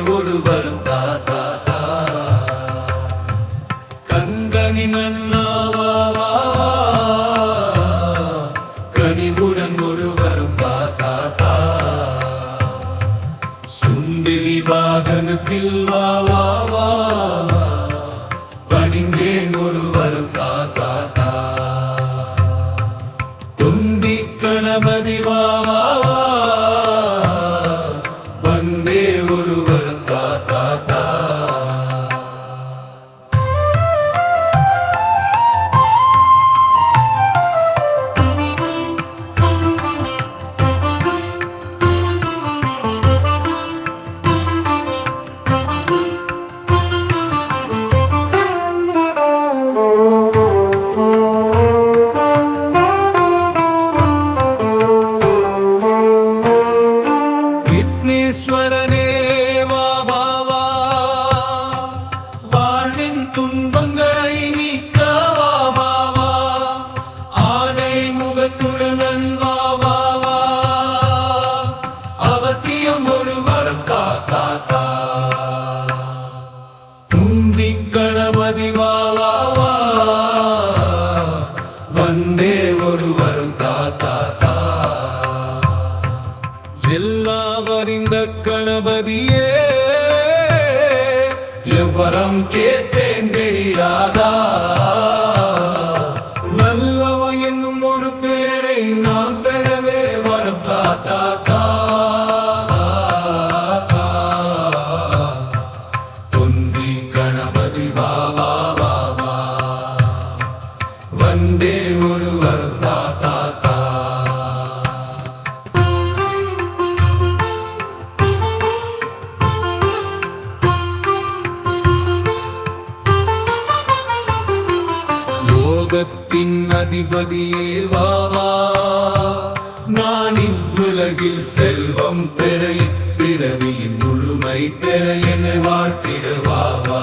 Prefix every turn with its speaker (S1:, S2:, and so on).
S1: ஒருவரும் தாத்தா. கங்கனி நன்னாவா கனிவுடன் ஒருவரும் தாத்தா. சுந்தரி வாகனத்தில் வாவா பணிந்தேன் ஒருவரும் தாத்தா. கணபதி வாவா வந்தி கணபதி வாவா. வந்தே ஒரு வரும் தாத்தா தா. எல்லாம் அறிந்த கணபதியே எவ்வரம் கேட்டேன் தெரியாதா? உலகத்தின் அதிபதியே வாவா நான் இவ்வுலகில் செல்வம் பெற பிறவியின் முழுமை பெற என வாழ்த்திடுவாவா